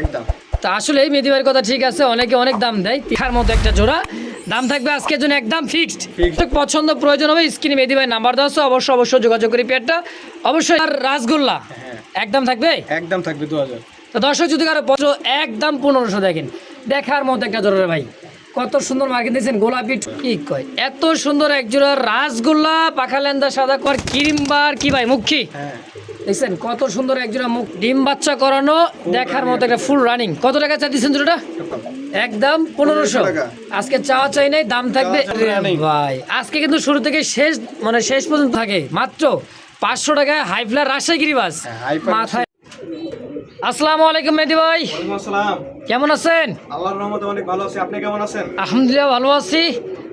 একদম। তা আসলে ভাইয়ের কথা ঠিক আছে অনেকে অনেক দাম দেয় তিখার মতো একটা জোড়া। দাম থাকবে আজকের জন্য একদম ফিক্সড পছন্দ প্রয়োজন হবে স্ক্রিনে মেহেদি ভাই নাম্বার দেওয়া অবশ্যই অবশ্যই যোগাযোগ করি পেয়ারটা। অবশ্যই আর রাসগোল্লা হ্যাঁ। একদম থাকবে? একদম থাকবে দু হাজার। তো দর্শক যদি কারও পছন্দ একদম পনেরোশো দেখেন। দেখার মতো একটা জোড়া ভাই। কত সুন্দর মার্কেট দিয়েছেন গোলাপি কি কয়? এত সুন্দর এক জোড়া রাসগোল্লা পাখা লেন্দা সাদা কর ক্রিম বার কি ভাই মুখী? হ্যাঁ। দেখছেন কত সুন্দর একজোড়া মুখ। ডিম বাচ্চা করানো দেখার মতো একটা ফুল রানিং কত টাকা চা দিচ্ছেন জোড়াটা একদম পনেরোশো। আজকে চাওয়া চাই নাই দাম থাকবে। ভাই আজকে কিন্তু শুরু থেকে শেষ মানে শেষ পর্যন্ত থাকে। মাত্র পাঁচশো টাকায় হাইফ্লার রাজশাহী গিরিবাস। হ্যাঁ, মাথায় আসসালামু আলাইকুম মেহেদি ভাই। আসসালাম। কেমন আছেন? আল্লাহর রহমতে অনেক ভালো আছি। আপনি কেমন আছেন? আলহামদুলিল্লাহ ভালো আছি।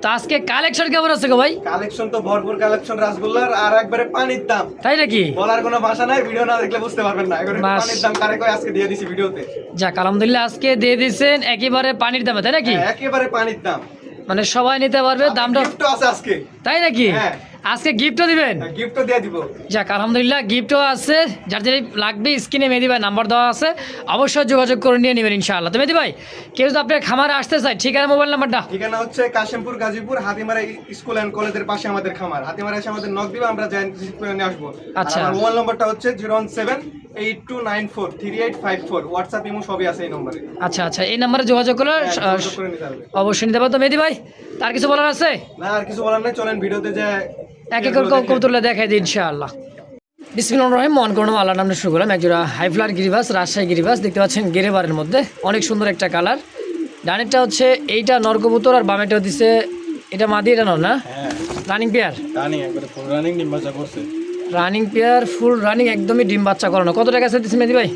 তো আজকে কালেকশন কেমন আছে গো ভাই? কালেকশন তো ভরপুর কালেকশন রাসগোল্লার আর একবারে পানির দাম। তাই নাকি? বলার কোনো ভাষা নাই ভিডিও না দেখলে বুঝতে পারবেন না। এবারে পানির দাম কারে কয় আজকে দিয়ে দিছি ভিডিওতে। যাক আলহামদুলিল্লাহ আজকে দিয়ে দিয়েছেন একেবারে পানির দামে তাই নাকি? হ্যাঁ, একেবারে পানির দাম। মানে সবাই নিতে পারবে দামটা আছে আজকে। তাই নাকি? হ্যাঁ। আজকে গিফটও দিবেন? গিফটও দিয়ে দিব। যাক আলহামদুলিল্লাহ গিফটও আছে। যার যার লাগবে স্ক্রিনে মেহেদি ভাই নাম্বার দেওয়া আছে। অবশ্যই যোগাযোগ করে নিয়ে নেবেন ইনশাআল্লাহ। তো মেহেদি ভাই কেউ যদি আপনার খামারে আসতে চায় ঠিকানা মোবাইল নাম্বারটা? ঠিকানা হচ্ছে কাশিমপুর গাজীপুর হাতিমারা স্কুল অ্যান্ড কলেজের পাশে আমাদের খামার। হাতিমারা এসে আমাদের নক দিবে আমরা করে নিয়ে আসব। আচ্ছা। মোবাইল নম্বরটা হচ্ছে zero one seven eight two nine four three eight five four WhatsApp imo সবই আছে এই নম্বরে আচ্ছা আচ্ছা এই নাম্বারে যোগাযোগ করলে হ্যাঁ, অবশ্যই নিতে তো মেহেদি ভাই তার কিছু বলার আছে? না আর কিছু বলার নেই। চলেন ভিডিওতে যে এক এক করে দেখাই দিই ইনশাআল্লাহ। বিসমিল্লাহ রহিম মন করুন আল্লাহ নামে শুরু করলাম একজোড়া হাইফ্লার গিরিবাস রাজশাহী গিরিবাস। দেখতে পাচ্ছেন গেরেবারের মধ্যে অনেক সুন্দর একটা কালার। ডানেরটা হচ্ছে এইটা নরকবুতর আর বামেটা দিছে এটা মাদি এটা নর না? Running pair running pair full running একদমই ডিম বাচ্চা করানো। কত টাকা আছে দিচ্ছে মেদি ভাই?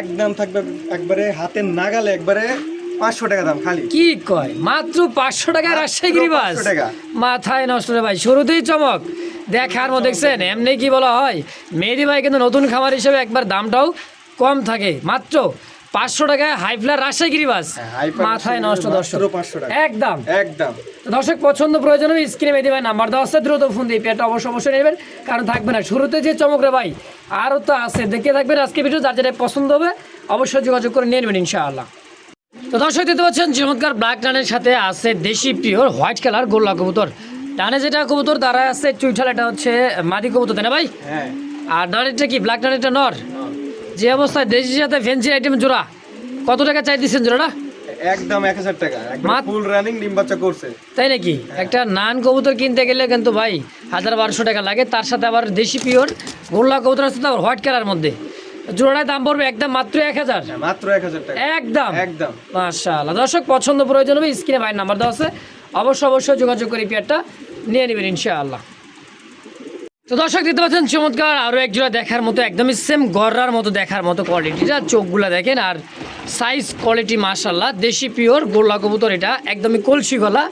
একদম থাকবে একবারে হাতের নাগালে একবারে পাঁচশো টাকা দাম খালি। কি কয়? মাত্র পাঁচশো টাকা রাজশাহী গিরিবাস। মাথায় নষ্ট রে ভাই শুরুতেই চমক। দেখার মতো দেখছেন এমনি কি বলা হয়? মেহেদি ভাই কিন্তু নতুন খামার হিসেবে একবার দামটাও কম থাকে। মাত্র পাঁচশো টাকায় হাইফ্লার রাজশাহী গিরিবাস। হ্যাঁ, মাথায় নষ্ট দর্শক। একদম। একদম। দর্শক পছন্দ প্রয়োজন হবে স্ক্রিনে নাম্বার দেওয়া আছে দ্রুত ফোন দিয়ে অবশ্যই অবশ্যই নেবেন কারণ থাকবে না। শুরুতে যে চমক রে ভাই আরও তো আছে। দেখে থাকবেন আজকে ভিডিও যার যেটা পছন্দ হবে অবশ্যই যোগাযোগ করে নিয়ে নেবেন ইনশাআল্লাহ। তো দর্শক দিতে পাচ্ছেন চমৎকার ব্ল্যাক টানের সাথে আছে দেশি পিওর হোয়াইট কালার গোল্লা কবুতর। ডানে যেটা কবুতর তারা আছে চুইঠাল এটা হচ্ছে মাদি কবুতর তাই না ভাই? হ্যাঁ। আর ডানেরটা কি ব্ল্যাক টানেরটা নর? যে অবস্থায় দেশির সাথে ফ্যান্সি আইটেম জোড়া কত টাকা চাই দিচ্ছেন জোড়াটা? একদম এক হাজার টাকা ফুল রানিং নিম্বাচা করছে। তাই নাকি? একটা নান কবুতর কিনতে গেলে কিন্তু ভাই হাজার বারোশো টাকা লাগে তার সাথে আবার দেশি পিওর গোল্লা কবুতর আছে তো আবার হোয়াইট কালার মধ্যে। জোড়াটায় দাম পড়বে একদম মাত্র এক হাজার। হ্যাঁ, মাত্র এক হাজার টাকা। একদম। একদম। মাশাআল্লাহ। দর্শক পছন্দ প্রয়োজন হবে স্ক্রিনে ভাইয়ের নাম্বার দেওয়া আছে। অবশ্যই অবশ্যই যোগাযোগ করে পেয়ারটা নিয়ে নেবেন ইনশাআল্লাহ। তো দর্শক দেখতে পাচ্ছেন চমৎকার আরও এক জোড়া দেখার মতো একদমই সেম গররার মতো দেখার মতো কোয়ালিটিটা চোখগুলো দেখেন আর সাইজ কোয়ালিটি মাশাল্লাহ দেশি পিওর গোল্লা কবুতর এটা একদমই কলসি গলা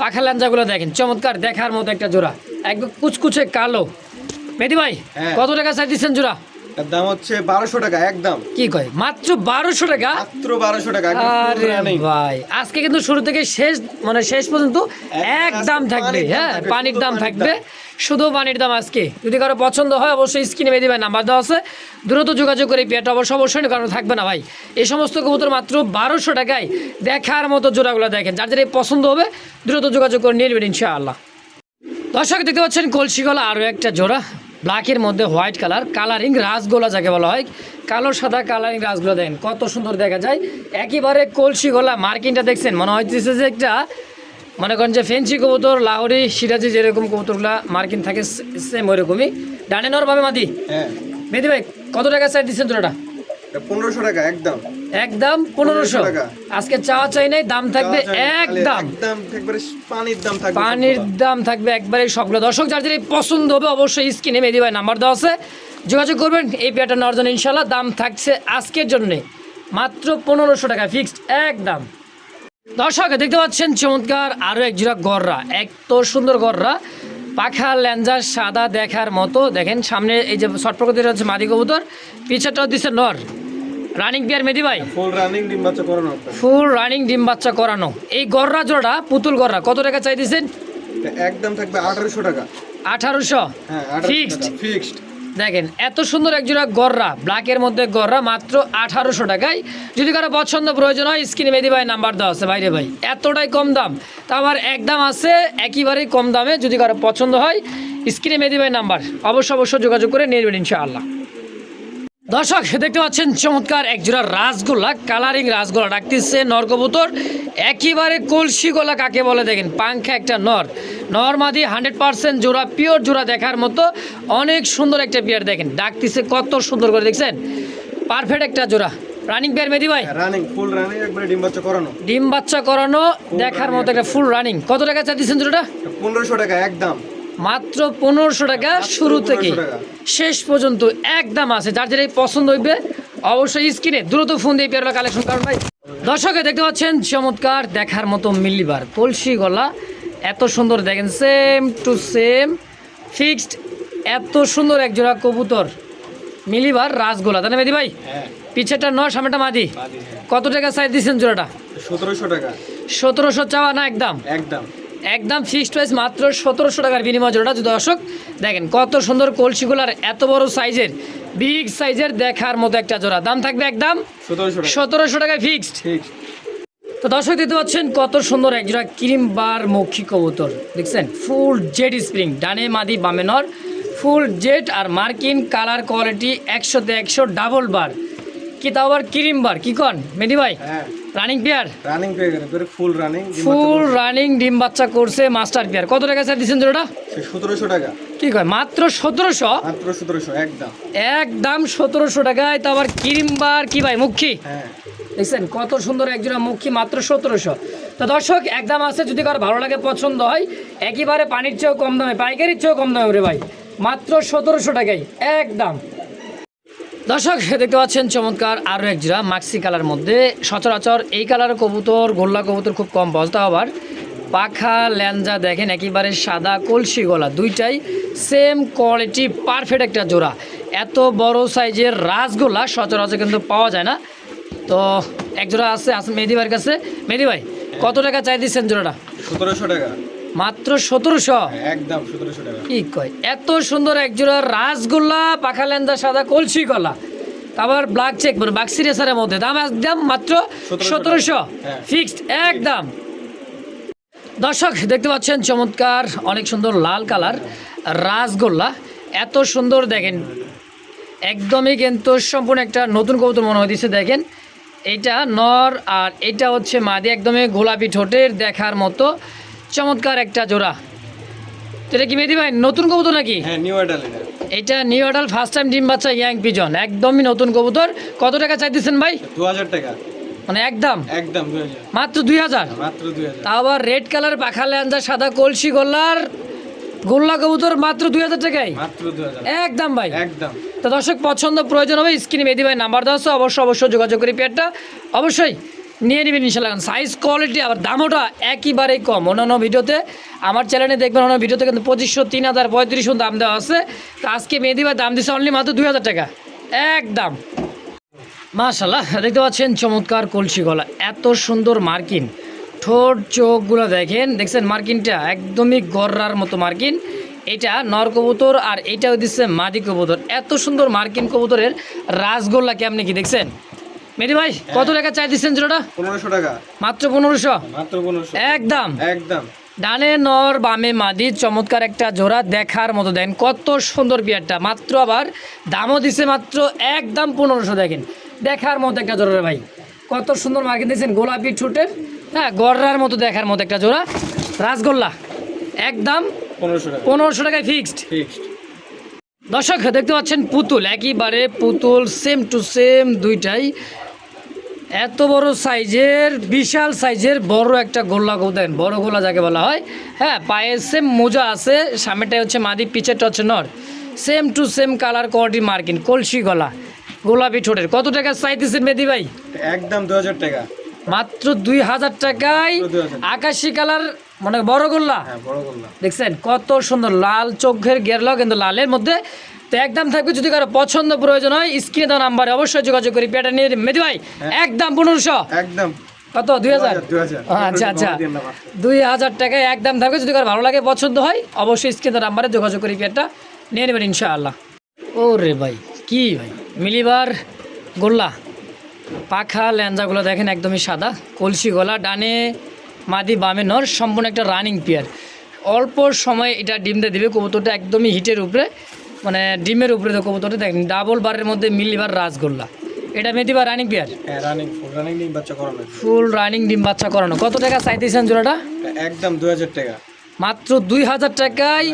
পাখা ল্যাঞ্জাগুলো দেখেন। চমৎকার দেখার মতো একটা জোড়া। একদম কুচকুচে কালো। মেদি ভাই হ্যাঁ। কত টাকা চাই দিচ্ছেন জোড়া? এর দাম হচ্ছে বারোশো টাকা একদম। কি কয়? মাত্র বারোশো টাকা? মাত্র বারোশো টাকা আরে ভাই আজকে কিন্তু শুরু থেকে শেষ মানে শেষ পর্যন্ত এক দাম থাকবে হ্যাঁ পানির দাম থাকবে। শুধু পানির দাম আজকে। যদি কারও পছন্দ হয় অবশ্যই স্ক্রিনে বেঁধে ভাই নাম্বার দেওয়া আছে। দ্রুত যোগাযোগ করে পেয়ারটা অবশ্য অবশ্যই কারণ থাকবে না ভাই। এই সমস্ত কবুতর মাত্র বারোশো টাকায় দেখার মতো জোড়াগুলো দেখেন। যার যেটা পছন্দ হবে দ্রুত যোগাযোগ করে নিয়ে নেবেন ইনশাআল্লাহ। দর্শক দেখতে পাচ্ছেন কলসিগলা আরও একটা জোড়া। ব্ল্যাকের মধ্যে হোয়াইট কালার কালারিং রাসগোলা যাকে বলা হয়। কালো সাদা কালারিং রাসগোলা দেখেন কত সুন্দর দেখা যায়। একেবারে কলসি গলা মার্কিনটা দেখছেন মনে হচ্ছে যে একটা মনে করেন যে ফেন্সি কবুতর লাহোরি সিরাজি যেরকম কবুতরগুলা মার্কিন থাকে সেম ওইরকমই। ডানে নর ভাবে মাদি? হ্যাঁ। মেদি ভাই কত টাকা সাইড দিচ্ছেন তোরা পনেরোশো টাকা একদম। একদম পনেরোশো। টাকা। আজকে চাই নাই দাম থাকবে একদম। পানির দাম থাকবে পানির দাম থাকবে একবারে সবগুলো। দর্শক যার যেটা পছন্দ হবে অবশ্যই স্ক্রিনে মেদি ভাই নাম্বার দেওয়া আছে। যোগাযোগ করবেন এই পেয়ারটা নেওয়ার জন্য ইনশাল্লাহ দাম থাকছে আজকের জন্যে। মাত্র পনেরোশো টাকা ফিক্সড একদম। দর্শক দেখতে পাচ্ছেন চমৎকার আরও এক জোড়া গররা। এত সুন্দর গররা। পাখা ল্যাঞ্জার সাদা দেখার মতো। দেখেন সামনে এই যে শর্ট প্রকৃতির হচ্ছে মাদি কবুতর। পিছাটাও দিচ্ছে নর। রানিং পেয়ার মেদি ভাই? ফুল রানিং নিম্বাচা করানো ফুল রানিং ডিম বাচ্চা করানো। এই গররা জোড়া পুতুল গররা কত টাকা চাই দিয়েছেন একদম থাকবে আঠারোশো টাকা। আঠারোশো? হ্যাঁ ফিক্সড ফিক্সড দেখেন এত সুন্দর একজোড়া গররা ব্ল্যাকের মধ্যে গররা মাত্র আঠারোশো টাকায়। যদি কারও পছন্দ প্রয়োজন হয় স্ক্রিনে মেদি ভাই নাম্বার দেওয়া আছে। বাইরে ভাই এতটাই কম দাম। তা আবার একদম আছে একেবারেই কম দামে যদি কারও পছন্দ হয় স্ক্রিনে মেদি ভাই নাম্বার। অবশ্য অবশ্য যোগাযোগ করে নিয়ে নেবেন ইনশাআল্লাহ। দর্শক দেখতে পাচ্ছেন চমৎকার একজোড়া রাসগোল্লা কালারিং রাসগোল্লা ডাকতেছে নর কবুতর একেবারে কলসি গোলা কাকে বলে দেখেন? পাংখা একটা নর। নর মাদি হান্ড্রেড পার্সেন্ট জোড়া পিওর জোড়া দেখার মতো অনেক সুন্দর একটা পেয়ার দেখেন। ডাকতেছে কত সুন্দর করে দেখছেন? পারফেক্ট একটা জোড়া। রানিং পেয়ার মেদি ভাই? রানিং ফুল রানিং একবারে ডিম বাচ্চা করানো। ডিম বাচ্চা করানো দেখার মতো একটা ফুল রানিং। কত টাকা চাইতেছেন জোড়াটা? পনেরোশো টাকা একদম। মাত্র পনেরোশো টাকা শুরু থেকে শেষ পর্যন্ত একদম আছে। যার যেটাই পছন্দ হইবে অবশ্যই স্ক্রিনে দ্রুত ফোন দিয়ে পেয়ারটা কালেকশন কারণ ভাই। দর্শকে দেখতে পাচ্ছেন চমৎকার দেখার মতো মিল্লিবার। কলসি গলা এত সুন্দর দেখেন সেম টু সেম ফিক্সড এত সুন্দর একজোড়া কবুতর মিলিবার রাসগোলা। তাই না মেদি ভাই? হ্যাঁ। পিছেরটা নয় সামনেটা মাদি। হ্যাঁ। কত টাকা সাইজ দিচ্ছেন জোড়াটা? সতেরোশো টাকা। সতেরোশো চাওয়া না একদম? একদম। একদম ফিক্সড প্রাইস মাত্র সতেরোশো টাকার বিনিময় জোড়াটা যদি দর্শক দেখেন কত সুন্দর কলসিগুলার এত বড় সাইজের বিগ সাইজের দেখার মতো একটা জোড়া। দাম থাকবে একদম সতেরোশো টাকা। টাকায় ফিক্সড তো দর্শক দিতে পাচ্ছেন কত সুন্দর এক জোড়া ক্রিম বার মক্ষী কবুতর। দেখছেন? ফুল জেড স্প্রিং ডানে মাদি বামে নর। ফুল জেড আর মার্কিন কালার কোয়ালিটি একশোতে একশো ডাবল বার কি তাও আবার ক্রিম বার? কি কন? মেডি ভাই? হ্যাঁ। রানিং পেয়ার রানিং পেয়ে গেলে একবারে ফুল রানিং ফুল রানিং ডিম বাচ্চা করছে মাস্টার পেয়ার কত টাকা স্যার দিচ্ছেন জোড়াটা সতেরোশো টাকা। কি কয় মাত্র সতেরোশো? মাত্র সতেরোশো একদম। একদম সতেরোশো টাকায়। তো আবার ক্রিম বার কি ভাই মুখী? হ্যাঁ। দেখছেন কত সুন্দর একজোড়া মুখী মাত্র সতেরোশো। তো দর্শক একদম আছে যদি কারও ভালো লাগে পছন্দ হয় একেবারে পানির চেয়েও কম দামে পাইকারির চেয়েও কম দামে রে ভাই। মাত্র সতেরোশো টাকায় একদম। দর্শক, দেখতে পাচ্ছেন চমৎকার আরও এক জোড়া মাক্সি কালার মধ্যে। সচরাচর এই কালারের কবুতর, গোল্লা কবুতর খুব কম যায়। আবার। পাখা ল্যাঞ্জা দেখেন, একেবারে সাদা, কলসি গলা, দুইটাই সেম কোয়ালিটি পারফেক্ট একটা জোড়া। এত বড় সাইজের রাসগোল্লা সচরাচর কিন্তু পাওয়া যায় না। তো এক জোড়া আছে আছে মেহেদি ভাইয়ের কাছে। মেহেদি ভাই, কত টাকা চাই দিচ্ছেন জোড়াটা? সতেরোশো টাকা। মাত্র সতেরোশো? হ্যাঁ, একদম সতেরোশো টাকা। কি কয়? এত সুন্দর এক জোড়া রাসগোল্লা পাখা লেন্দা সাদা কলসি গলা। আবার ব্ল্যাক চেক মানে বাক্সি রেসারের মধ্যে। দাম একদম মাত্র সতেরোশো হ্যাঁ। ফিক্সড একদম। দর্শক দেখতে পাচ্ছেন চমৎকার অনেক সুন্দর লাল কালার রাসগোল্লা। এত সুন্দর দেখেন। একদমই কিন্তু সম্পূর্ণ একটা নতুন কবুতর মনে হইতেছে দেখেন। এটা নর আর এটা হচ্ছে মাদি একদমই গোলাপি ঠোঁটের দেখার মতো। চমৎকার একটা জোড়া। এটা কি মেদি ভাই নতুন কবুতর নাকি? হ্যাঁ নিউ আইডাল এটা। নিউ আডাল ফার্স্ট টাইম ডিম বাচ্চা ইয়াং পিজন একদমই নতুন কবুতর। কত টাকা চাইতেছেন ভাই? দু হাজার টাকা। মানে একদম? একদম মাত্র দুই হাজার মাত্র দুই হাজার তা আবার রেড কালার পাখা ল্যাঞ্জা সাদা কলসি গোল্লার গোল্লা কবুতর মাত্র দুই হাজার টাকায়? মাত্র একদম ভাই। একদম। তো দর্শক পছন্দ প্রয়োজন হবে স্ক্রিনে মেদি ভাই নাম্বার দেওয়া অবশ্যই অবশ্যই যোগাযোগ করি পেয়ারটা। অবশ্যই নিয়ে নেবেন ইনশাল্লাহ। সাইজ কোয়ালিটি আবার দামটা একেবারেই কম। অন্যান্য ভিডিওতে আমার চ্যানেলে দেখবেন অন্য ভিডিওতে কিন্তু পঁচিশশো, তিন হাজার পঁয়ত্রিশশো দাম দেওয়া আছে। তো আজকে মেহেদি ভাই দাম দিচ্ছে অনলি মাত্র দুই হাজার টাকা। একদম। মাশাল্লাহ দেখতে পাচ্ছেন চমৎকার কলসি গলা, এত সুন্দর মার্কিন। ঠোঁট, চোখগুলো দেখেন, দেখছেন মার্কিনটা? একদমই গররার মতো মার্কিন। এটা নর কবুতর আর এটাও দিচ্ছে মাদি কবুতর। এত সুন্দর মার্কিন কবুতরের রাসগোল্লা কেমনি কি দেখছেন? মেদি ভাই কত টাকা চাই দিচ্ছেন জোড়াটা? পনেরোশো টাকা। মাত্র পনেরোশো? মাত্র পনেরোশো। একদম? একদম। ডানে নর বামে মাদি চমৎকার একটা জোড়া দেখার মতো দেন। কত সুন্দর বিয়ারটা মাত্র আবার দামও দিছে মাত্র একদম পনেরোশো দেখেন। দেখার মতো একটা জোড়া ভাই। কত সুন্দর মার্কেট দিয়েছেন গোলাপি ঠোঁটের হ্যাঁ গররার মতো দেখার মতো একটা জোড়া। রাসগোল্লা একদম পনেরোশো টাকা। পনেরোশো টাকায় ফিক্সড ফিক্সড দর্শক দেখতে পাচ্ছেন পুতুল। একইবারে পুতুল সেম টু সেম দুইটাই। এত বড় সাইজের বিশাল সাইজের বড় একটা গোল্লা দেন বড় গোলা যাকে বলা হয়। হ্যাঁ পায়ে সেম মোজা আছে সামনেটাই হচ্ছে মাদি পিছেরটা হচ্ছে নর। Same to same colour quality মার্কিন কলসি গলা গোলাপি ঠোঁটের। কত টাকা চাইতেছেন মেদি ভাই? একদম দু হাজার টাকা। মাত্র দুই হাজার টাকায় আকাশি কালার মানে বড় গোল্লা? হ্যাঁ বড় বললাম দেখছেন কত সুন্দর লাল চোখের গেরল কিন্তু লালের মধ্যে তো একদম থাকবে যদি কারও পছন্দ প্রয়োজন হয় স্ক্রিনে দেওয়া নাম্বারে অবশ্যই যোগাযোগ করি। পেটা নিয়ে মেদি ভাই একদম পনেরোশো? একদম। কত? দুই হাজার? আচ্ছা আচ্ছা। দুই হাজার টাকায় একদম থাকবে। যদি কারও ভালো লাগে পছন্দ হয় অবশ্যই স্ক্রিনে দেওয়া নাম্বারে যোগাযোগ করি পেটা নিয়ে নেবেন ইনশাআল্লাহ। ও রে ভাই কি ভাই? মিলিবার গোল্লা। পাখা ল্যাঞ্জাগুলো দেখেন একদমই সাদা। কলসি গলা ডানে মাদি বামে নর সম্পূর্ণ একটা রানিং পেয়ার অল্প সময় এটা ডিম দিয়ে দিবে। কবুতরটা একদমই হিটের উপরে। মানে ডিমের উপরে তো কবুতরটা দেখেন ডাবল বারের মধ্যে মিলিবার রাজগোল্লা এটা মেদিবার রানিং পেয়ার হ্যাঁ রানিং ফুল রানিং ডিম বাচ্চা করানো। ফুল রানিং ডিম বাচ্চা করানো। কত টাকা চাইতেছেন জোড়াটা? একদম দুই হাজার টাকা। মাত্র দুই হাজার টাকায়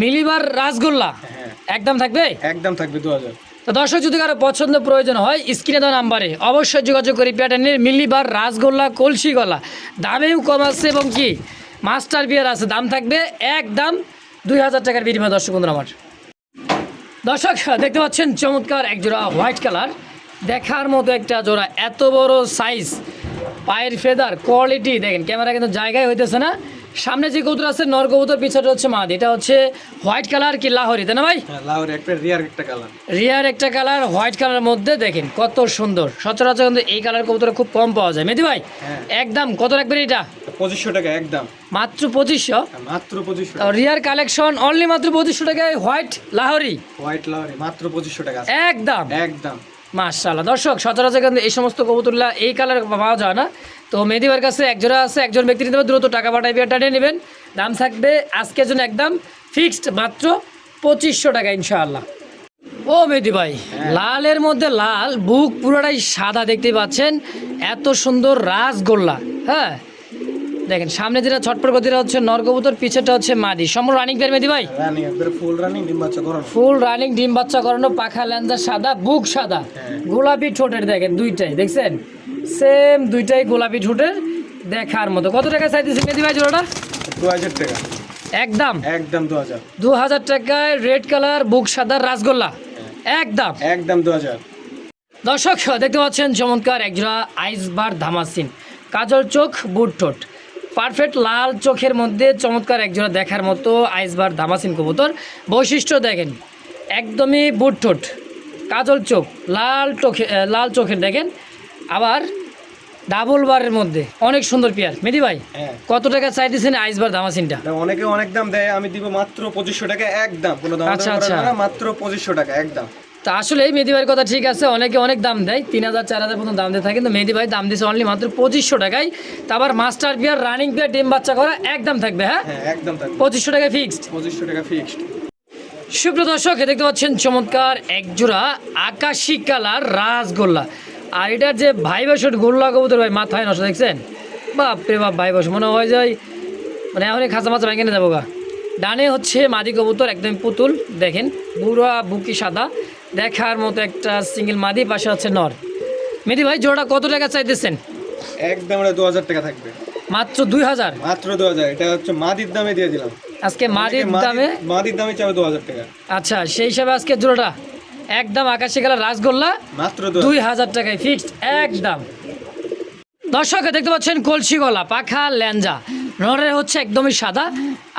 মিলিবার রাসগোল্লা? হ্যাঁ। একদম থাকবে? একদম থাকবে দু হাজার। তো দর্শক যদি কারও পছন্দ প্রয়োজন হয় স্ক্রিনে দেওয়া নাম্বারে অবশ্যই যোগাযোগ করি প্যাটার্নের মিলিবার রাসগোল্লা কলসি গলা। দামেও কম আছে এবং কি? মাস্টার বিয়ার আছে। দাম থাকবে একদম দুই হাজার টাকার বিনিময়। দর্শক বন্ধুরা আমার। দর্শক, দেখতে পাচ্ছেন চমৎকার এক জোড়া হোয়াইট কালার। দেখার মতো একটা জোড়া, এত বড় সাইজ পায়ের ফেদার কোয়ালিটি দেখেন, ক্যামেরা কিন্তু জায়গায় হইতেছে না। সামনে যে কবুতর আছে নর কবুতর পিছনে হচ্ছে মাদ। এটা হচ্ছে হোয়াইট কালার কি লাহরি তাই না ভাই? হ্যাঁ লাউর একটা রিয়ার একটা কালার। রিয়ার একটা কালার হোয়াইট কালারের মধ্যে দেখেন কত সুন্দর। সচরাচর কিন্তু এই কালার কবুতর খুব কম পাওয়া যায়। মেদি ভাই হ্যাঁ। একদম কত রাখবেন এটা? পঁচিশশো টাকা একদম। মাত্র পঁচিশশো? হ্যাঁ, মাত্র পঁচিশশো রিয়ার কালেকশন অনলি মাত্র পঁচিশশো টাকায় হোয়াইট লাহরি। হোয়াইট লাউরি মাত্র পঁচিশশো টাকা একদম। একদম। মাশাল্লাহ দর্শক সচরাচর কিন্তু এই সমস্ত কবুতরলা এই কালার পাওয়া যায় না। তো মেদিবার কাছে একজোড়া আছে একজন ব্যক্তি নিতে দ্রুত টাকা পাঠাই বিয়ারটা নিয়ে নেবেন। দাম থাকবে আজকের জন্য একদম ফিক্সড মাত্র পঁচিশশো টাকা ইনশাআল্লাহ। ও মেদি ভাই লালের মধ্যে লাল বুক পুরোটাই সাদা দেখতে পাচ্ছেন এত সুন্দর রাসগোল্লা হ্যাঁ। দেখেন সামনে যেটা ছটপট গতিটা হচ্ছে নরকবুতর পিছেটা হচ্ছে মাদি। সম্পূর্ণ রানিং পেয়ার মেদি ভাই? ফুল রানিং ডিম বাচ্চা করানো। ফুল রানিং ডিম বাচ্চা করানো পাখা ল্যাঞ্জা সাদা বুক সাদা। হ্যাঁ। গোলাপি ঠোঁটের দেখেন দুইটাই দেখছেন? সেম দুইটাই গোলাপি ঠোঁটের দেখার মতো। কত টাকা চাইতেছে মেদি ভাই জোড়াটা? দু হাজার টাকা। একদম? একদম দু হাজার। দু হাজার টাকায় রেড কালার বুক সাদা রাসগোল্লা। একদম? একদম দু হাজার। দর্শক দেখতে পাচ্ছেন চমৎকার একজোড়া আইসবার ধামাসিন। কাজল চোখ বুট ঠোঁট। পারফেক্ট লাল চোখের মধ্যে চমৎকার একজোড়া দেখার মতো আইসবার ধামাসিন কবুতর। বৈশিষ্ট্য দেখেন একদমই বুট ঠোঁট। কাজল চোখ লাল চোখে লাল চোখের দেখেন আবার ডাবল বারের মধ্যে। অনেক সুন্দর পেয়ার। মেদি ভাই হ্যাঁ। কত টাকা চাইতেছেন আইসবার তা অনেকে অনেক দাম দেয় আমি দিব মাত্র পঁচিশশো টাকা একদম কোনো দাম আচ্ছা, আচ্ছা। মাত্র পঁচিশশো টাকা একদম তা আসলে এই মেহেদি ভাইয়ের কথা ঠিক আছে অনেকে অনেক দাম দেয় তিন হাজার চার হাজার পর্যন্ত দাম দিয়ে থাকে কিন্তু মেহেদি ভাই দাম দিয়েছে অনলি মাত্র পঁচিশশো টাকায়। তা আবার মাস্টার বিয়ার রানিং বিয়ার ডিম বাচ্চা করা একদম থাকবে হ্যাঁ? হ্যাঁ একদম থাকবে। পঁচিশশো টাকায় ফিক্সড পঁচিশশো টাকা ফিক্সড সুপ্রিয় দর্শক দেখতে পাচ্ছেন চমৎকার একজোড়া আকাশি কালার রাসগোল্লা। আর এটার যে ভাই বসট গোল্লা কবুতর ভাই মাথায় নষ্ট দেখছেন? বাপ রে বাপ ভাই বস মনে হয় যায় মানে এখনই খাঁচা মাছা ভেঙে যাব গা। ডানে হচ্ছে মাদি কবুতর একদম পুতুল দেখেন। বুড়া বুকি সাদা। দেখার মতো একটা সিঙ্গেল মাদি পাশে হচ্ছে নর। মেদি ভাই জোড়া কত টাকা চাইতেছেন? একদম দু হাজার টাকা থাকবে। মাত্র দুই হাজার? মাত্র দু হাজার এটা হচ্ছে মাদির দামে দিয়ে দিলাম। আজকে মাদির মাদির- দামে? মাদির দামে চাবে দু হাজার টাকা। আচ্ছা সেই হিসাবে আজকে জোড়াটা? একদম আকাশি কালার রাসগোল্লা। মাত্র দুই হাজার টাকায় ফিক্সড একদম। দর্শক দেখতে পাচ্ছেন কলসি গলা পাখা ল্যাঞ্জা। নরের হচ্ছে একদমই সাদা।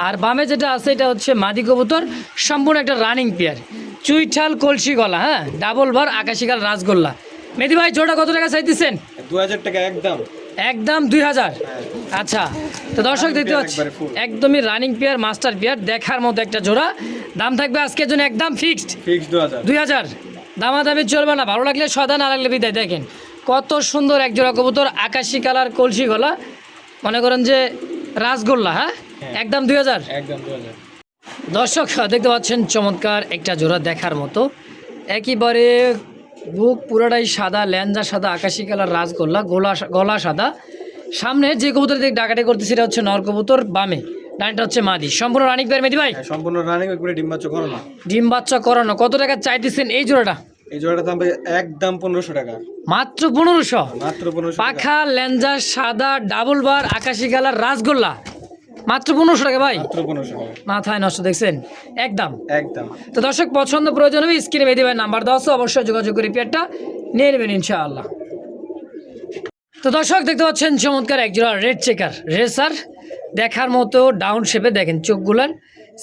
আর বামে যেটা আছে এটা হচ্ছে মাদি কবুতর সম্পূর্ণ একটা রানিং পেয়ার চুইঠাল কলসি গলা হ্যাঁ? ডাবল বার আকাশি কাল রাসগোল্লা। মেদি ভাই জোড়া কত টাকা চাইতেছেন দু হাজার টাকা একদম। একদম দুই হাজার। আচ্ছা তো দর্শক দেখতে পাচ্ছি একদমই রানিং পেয়ার মাস্টার পেয়ার দেখার মতো একটা জোড়া। দাম থাকবে আজকের জন্য একদম ফিক্সড ফিক্স দু হাজার। দুই হাজার। দামাদামি চলবে না ভালো লাগলে সদা না লাগলে বিদায়। দেখেন কত সুন্দর এক জোড়া কবুতর আকাশি কালার কলসি গলা। মনে করেন যে রাসগোল্লা হ্যাঁ? হ্যাঁ। একদম দুই হাজার। দর্শক দেখতে পাচ্ছেন চমৎকার একটা জোড়া দেখার মতো। একেবারে বুক পুরোটাই সাদা ল্যাঞ্জা সাদা আকাশি কালার রাসগোল্লা গোলা গলা সাদা। সামনে যে কবুতর দিকে ডাকাটি করতেছে সেটা হচ্ছে নর কবুতর বামে। ডানটা হচ্ছে মাদি। সম্পূর্ণ রানিক বের মেদি ভাই? হ্যাঁ সম্পূর্ণ রানিং একবারে ডিম বাচ্চা করো ডিম বাচ্চা করানো। কত টাকা চাইতেছেন এই জোড়াটা? এই জোড়াটা দাম একদম পনেরোশো টাকা। মাত্র পনেরোশো? মাত্র পনেরোশো পাখা লেঞ্জা সাদা ডাবল বার আকাশি কালার রাসগোল্লা। মাত্র পনেরোশো টাকা ভাই? মাত্র পনেরোশো মাথায় নষ্ট দেখছেন? একদম। একদম। তো দর্শক পছন্দ প্রয়োজন হবে স্ক্রিনে বেঁধে ভাই নাম্বার আছে অবশ্যই যোগাযোগ করে পেয়ারটা নিয়ে নেবেন ইনশাআল্লাহ। তো দর্শক দেখতে পাচ্ছেন চমৎকার একজোড়া রেড চেকার রেসার দেখার মতো ডাউন শেপে দেখেন চোখগুলার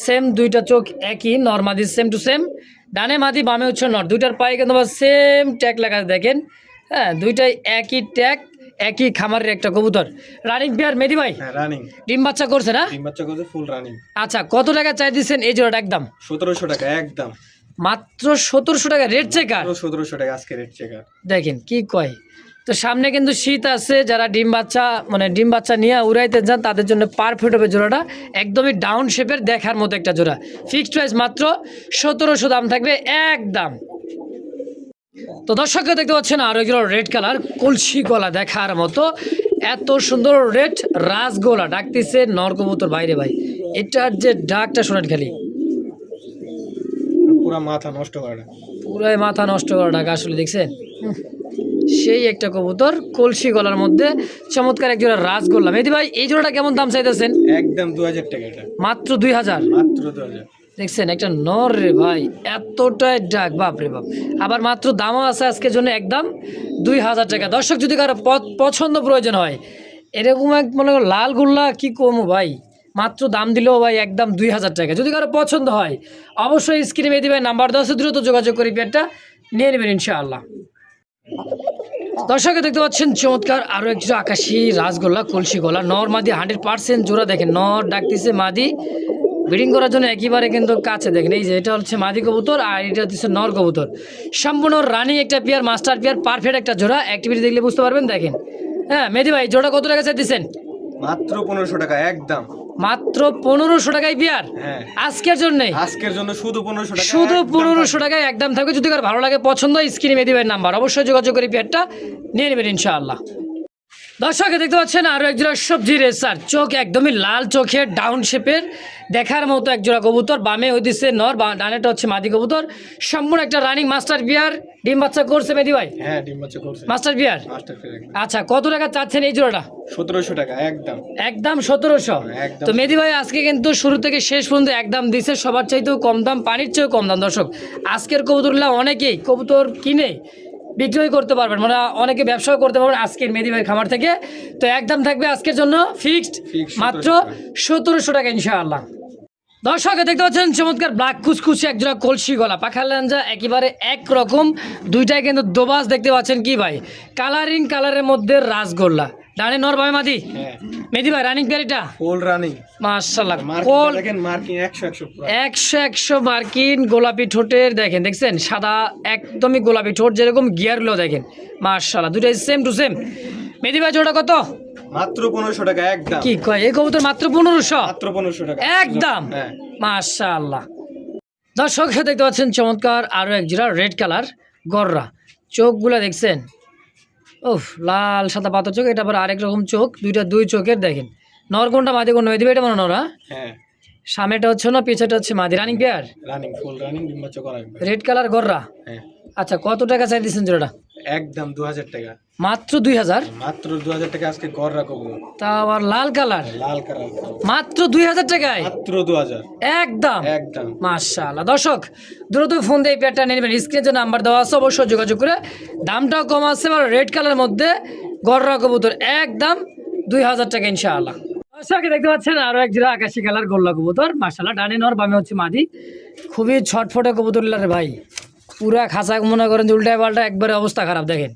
সেম দুইটা চোখ একই নর্মাদি সেম টু সেম ডানে মাদি বামে হচ্ছে নর। দুইটার পায়ে কিন্তু সেম ট্যাগ লাগা দেখেন। হ্যাঁ দুইটাই একই ট্যাগ একই খামারের একটা কবুতর। রানিং পেয়ার মেদি ভাই? হ্যাঁ রানিং ডিম বাচ্চা করছে না? ডিম বাচ্চা করছে ফুল রানিং আচ্ছা কত টাকা চাই দিচ্ছেন এই জোড়াটা একদম? সতেরোশো টাকা একদম। মাত্র সতেরোশো টাকা রেড চেকার সতেরোশো টাকা আজকে রেট চেকার দেখেন কি কয়? তো সামনে কিন্তু শীত আছে যারা ডিম বাচ্চা মানে ডিম বাচ্চা নিয়ে উড়াইতে যান তাদের জন্য পারফেক্ট হবে জোড়াটা। একদমই ডাউন শেপের দেখার মতো একটা জোড়া। ফিক্সড প্রাইস মাত্র সতেরোশো দাম থাকবে এক দাম তো দর্শকরা দেখতে পাচ্ছেন আরও একজন রেড কালার কলসি গলা দেখার মতো। এত সুন্দর রেড রাসগোলা ডাকতেছে নরকবুতর বাইরে ভাই। এটার যে ডাকটা শোনেন খালি। পুরা মাথা নষ্ট করা পুরাই মাথা নষ্ট করা ডাক আসলে দেখছেন? হুম। সেই একটা কবুতর কলসি গলার মধ্যে চমৎকার এক জোড়া রাসগোল্লা মেদি ভাই এই জোড়াটা কেমন দাম চাইতেছেন? একদম দু হাজার টাকা এটা। মাত্র দুই হাজার? মাত্র দু হাজার। দেখছেন একটা নর রে ভাই এতটাই ডাক বাপ রে বাপ। আবার মাত্র দামও আছে আজকের জন্য একদম দুই হাজার টাকা। দর্শক যদি কারও প- পছন্দ প্রয়োজন হয় এরকম এক মনে করো লাল গোল্লা কি কমো ভাই? মাত্র দাম দিলেও ভাই একদম দুই হাজার টাকা। যদি কারও পছন্দ হয় অবশ্যই স্ক্রিনে মেয়ে দিবেন নাম্বার দশ দ্রুত যোগাযোগ করি পেয়ারটা নিয়ে নেবেন ইনশাআল্লাহ। দর্শকে, দেখতে পাচ্ছেন, চমৎকার আরও একজন আকাশি রাজগোল্লা কলসি গলা, নর মাদি, হান্ড্রেড পার্সেন্ট জোড়া দেখেন, নর ডাকতেছে মাদি। ব্রিডিং করার জন্য একেবারে কিন্তু কাছে দেখেন, এই যে এটা হচ্ছে মাদি কবুতর আর এটা হচ্ছে নর কবুতর। সম্পূর্ণ রানিং একটা পেয়ার, মাস্টার পেয়ার, পারফেক্ট একটা জোড়া, অ্যাক্টিভিটি দেখলে বুঝতে পারবেন, দেখেন। হ্যাঁ মেদি ভাই, জোড়া কত টাকা চাইতেছেন? মাত্র পনেরোশো টাকা, একদম। মাত্র পনেরোশো টাকায় পেয়ার হ্যাঁ। আজকের জন্য। আজকের জন্য শুধু পনেরোশো টাকা শুধু পনেরোশো টাকায় একদম থাকবে। যদি কার ভালো লাগে পছন্দ স্ক্রিনে দিবেন নাম্বার অবশ্যই যোগাযোগ করে বিয়ারটা নিয়ে নেবেন ইনশাআল্লাহ। দর্শকে দেখতে পাচ্ছেন আরও একজোড়া সবজি রেসার। চোখ একদমই লাল চোখের ডাউন শেপের। দেখার মতো একজোড়া কবুতর। বামে দিচ্ছে নর বা ডানেটা হচ্ছে মাদি কবুতর। সম্পূর্ণ একটা রানিং মাস্টার বিয়ার। ডিম বাচ্চা করছে মেদি ভাই? হ্যাঁ ডিম বাচ্চা করছে। মাস্টার বিয়ার? আচ্ছা কত টাকা চাচ্ছেন এই জোড়াটা? সতেরোশো টাকা একদম। একদম সতেরোশো। তো মেদি ভাই আজকে কিন্তু শুরু থেকে শেষ পর্যন্ত একদম দিছে। সবার চাইতেও কম দাম পানির চেয়েও কম দাম। দর্শক আজকের কবুতরগুলা অনেকেই কবুতর কিনে বিক্রয় করতে পারবেন। মানে অনেকে ব্যবসাও করতে পারবেন আজকের ভাই খামার থেকে। তো একদম থাকবে আজকের জন্য ফিক্সড মাত্র সতেরোশো টাকা। ইনশাআল্লাহ। দর্শক দেখতে পাচ্ছেন চমৎকার ব্ল্যাক কুচকুচি একজোড়া কলসি গলা। পাখার লাঞ্জা একেবারে একরকম দুইটাই কিন্তু দোবাস দেখতে পাচ্ছেন কি ভাই? কালারিং কালারের মধ্যে রাসগোল্লা। ডানে নর বামে মাদি। হ্যাঁ। মেদি ভাই রানিং প্যারিটা ফুল রানিং মার্কিং কোল দেখেন মার্কিং একশো একশো পুরো। একশো একশো মার্কিন গোলাপি ঠোঁটের দেখেন দেখছেন? সাদা একদমই গোলাপি ঠোঁট যেরকম গিয়ারগুলো দেখেন। মার্শাল্লাহ দুটাই সেম টু সেম মেদি ভাই জোড়া কত? মাত্র পনেরোশো টাকা একদম। কি কয়? এই কবুতর মাত্র পনেরোশো? মাত্র পনেরোশো টাকা। একদম। হ্যাঁ। মাশাআল্লাহ দর্শক দেখতে পাচ্ছেন চমৎকার আরও এক জোড়া রেড কালার গররা। চোখগুলো দেখছেন? ওফ লাল সাদা পাতর চোখ এটা আবার আরেক রকম চোখ দুইটা দুই চোখের দেখেন। নর কোনটা মাদি কোনটা দিবে এটা মনে নরা হ্যাঁ। সামনেটা হচ্ছে না পিছাটা হচ্ছে মাদি running pair running full running ডিম করা রেড কালার গররা হ্যাঁ। আচ্ছা কত টাকা চাই দিচ্ছেন জোড়াটা? একদম দু হাজার টাকা। মাত্র দুই হাজার মাত্র দু হাজার টাকা আজকে গড় রাখব তা আবার লাল কালার? লাল কালার। মাত্র দুই হাজার টাকায়? মাত্র দু হাজার একদম? একদম। মাশাআল্লাহ। দর্শক দ্রুত ফোন দিয়ে এই প্যাডটা নিয়ে নেবেন। স্ক্রিনে যে নাম্বার দেওয়া আছে অবশ্যই যোগাযোগ করে দামটাও কম আছে আর রেড কালারের মধ্যে গররা কবুতর। একদম দুই হাজার টাকা ইনশাআল্লাহ। দর্শক দেখতে পাচ্ছেন আরও এক জোড়া আকাশি কালার গোল্লা কবুতর। মাশাআল্লাহ ডানে নর বামে হচ্ছে মাদি। খুবই ছটফটে কবুতর ভাই। পুরা খাঁচা মনে করেন যে উল্টায় পাল্টা একবারে অবস্থা খারাপ দেখেন।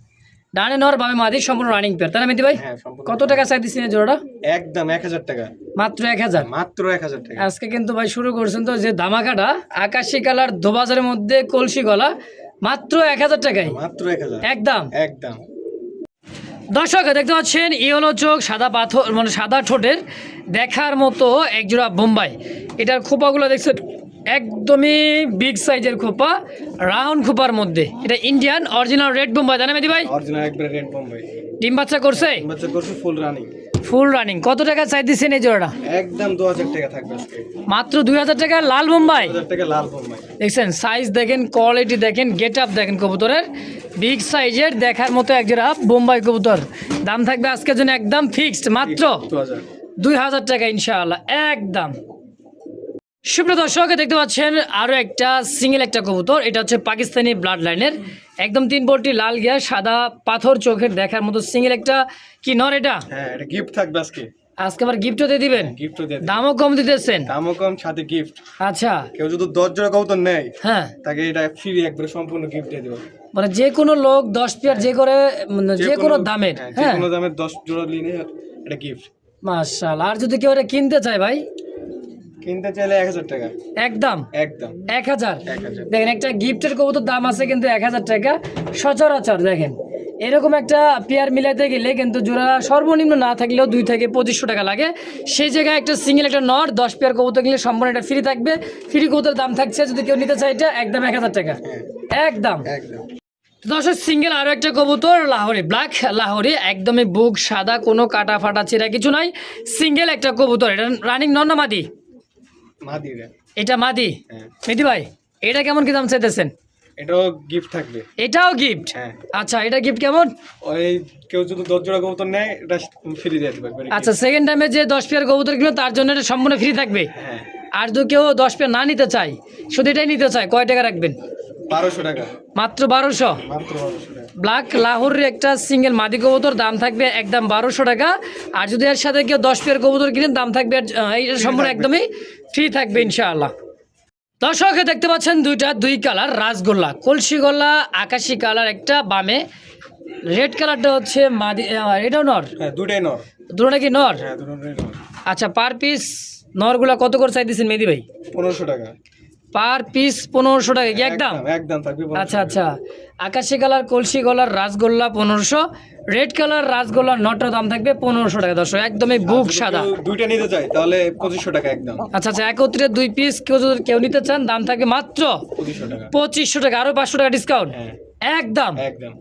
ডানে নর বামে মাদি সম্পূর্ণ রানিং পেয়ার তাই না মেদি ভাই? হ্যাঁ কত টাকা চাই দিচ্ছি জোড়াটা? একদম এক হাজার টাকা। মাত্র এক হাজার? মাত্র এক হাজার টাকা। আজকে কিন্তু ভাই শুরু করছেন তো যে ধামাকাটা আকাশি কালার দোবাজারের মধ্যে কলসি গলা মাত্র এক হাজার টাকায়। মাত্র এক হাজার। একদম। একদম। দর্শক দেখতে পাচ্ছেন ইয়েলো চোখ সাদা পাথর মানে সাদা ঠোঁটের দেখার মতো একজোড়া বোম্বাই। এটার খোপাগুলো দেখছেন একদমই বিগ সাইজের খোপা রাউন্ড খোপার মধ্যে। এটা ইন্ডিয়ান অরিজিনাল রেড বোম্বাই জানা মেদি ভাই? অরিজিনাল একবারে রেড বোম্বাই ডিম বাচ্চা করছে? বাচ্চা করছে ফুল রানিং ফুল রানিং কত টাকা চাই দিচ্ছেন এই জোড়াটা? একদম দু হাজার টাকা থাকবে মাত্র দুই হাজার টাকা লাল বোম্বাই। দু হাজার টাকা লাল বোম্বাই। দেখছেন সাইজ দেখেন কোয়ালিটি দেখেন গেট আপ দেখেন কবুতরের। বিগ সাইজের দেখার মতো এক জোড়া বোম্বাই কবুতর। দাম থাকবে আজকের জন্য একদম ফিক্সড মাত্র দু হাজার। দুই হাজার টাকা ইনশাআল্লাহ একদম। সুপ্রিয় দর্শক দেখতে পাচ্ছেন আরও একটা সিঙ্গেল একটা কবুতর। এটা হচ্ছে পাকিস্তানি ব্লাড লাইনের একদম তিন বলটি লাল গিয়া সাদা পাথর চোখের দেখার মতো সিঙ্গেল একটা কি নর এটা? হ্যাঁ এটা গিফট থাকবে আজকে। আজকে আবার গিফটও দিয়ে দিবেন? গিফটও দিয়ে দামও কম দিতেছেন? দামও কম সাথে গিফট আচ্ছা। কেউ যদি দশ জোড়া কবুতর নেয় হ্যাঁ। তাকে এটা ফ্রি একবারে সম্পূর্ণ গিফট দিয়ে দেবো। মানে যে কোনো লোক দশ পেয়ার যে করে মানে যে কোনো দামের হ্যাঁ, যে হ্যাঁ। কোনো দামের দশ জোড়া নিলে এটা গিফট মার্শাল আর যদি কেউ এটা কিনতে চায় ভাই? কিনতে চাইলে এক হাজার টাকা। একদম? একদম। এক হাজার? দেখেন একটা গিফটের কবুতর দাম আছে কিন্তু এক হাজার টাকা। সচরাচর দেখেন এরকম একটা পেয়ার মিলাতে গেলে কিন্তু জোড়া সর্বনিম্ন না থাকলেও দুই থেকে পঁচিশশো টাকা লাগে। সেই জায়গায় একটা সিঙ্গেল একটা নর দশ পেয়ার কবুতর কিনলে সম্পূর্ণ এটা ফ্রি থাকবে। ফ্রি কবুতর দাম থাকছে যদি কেউ নিতে চায় এটা একদম এক হাজার টাকা। একদম। একদম। দর্শক সিঙ্গেল আরও একটা কবুতর লাহোরি ব্ল্যাক লাহোরি একদমই বুক সাদা কোনো কাটা ফাটা চেরা কিছু নাই। সিঙ্গেল একটা কবুতর এটা রানিং নন না মাদি এটা মাদি? হ্যাঁ। মেদি ভাই এটা কেমন কি দাম চাইতেছেন? এটাও গিফট থাকবে। এটাও গিফট হ্যাঁ। আচ্ছা এটা গিফট কেমন? ওই কেউ যদি দশ জোড়া কবুতর নেয় এটা ফ্রি দিয়ে দিতে পারবে। আচ্ছা সেকেন্ড টাইমে যে দশ পেয়ার কবুতর কিনবে তার জন্য এটা সম্পূর্ণ ফ্রি থাকবে? হ্যাঁ। আর যদি কেউ দশ পেয়ার না নিতে চায় শুধু এটাই নিতে চায় কয় টাকা রাখবেন? বারোশো টাকা। মাত্র বারোশো? ব্ল্যাক লাহোরের একটা সিঙ্গেল মাদি কবুতর দাম থাকবে একদম বারোশো টাকা। আর যদি এর সাথে কেউ দশ পেয়ার কবুতর কিনেন দাম থাকবে এইটা সম্পূর্ণ একদমই ফ্রি থাকবে ইনশাআল্লাহ। দর্শক দেখতে পাচ্ছেন দুইটা দুই কালার রাসগোল্লা। কলসি গোল্লা আকাশি কালার একটা বামে। রেড কালারটা হচ্ছে মাদি এটাও নর? হ্যাঁ দুটাই নর। দুটো কি নর? হ্যাঁ নর। আচ্ছা পার পিস নরগুলা কত করে চাই দিচ্ছেন মেদি ভাই? পনেরোশো টাকা। পার পিস পনেরোশো টাকা কি? একদম? একদম আচ্ছা আচ্ছা। আকাশি কালার কলসি কালার রাসগোল্লা পনেরোশো। রেড কালার রাসগোল্লার নটার দাম থাকবে পনেরোশো টাকা দর্শক। একদমই বুক সাদা। দুইটা নিতে চাই তাহলে পঁচিশশো টাকা একদম। আচ্ছা আচ্ছা একত্রে দুই পিস কেউ যদি কেউ নিতে চান দাম থাকবে মাত্র পঁচিশশো টাকা। পঁচিশশো টাকা আরও পাঁচশো টাকা ডিসকাউন্ট হ্যাঁ। একদম। একদম।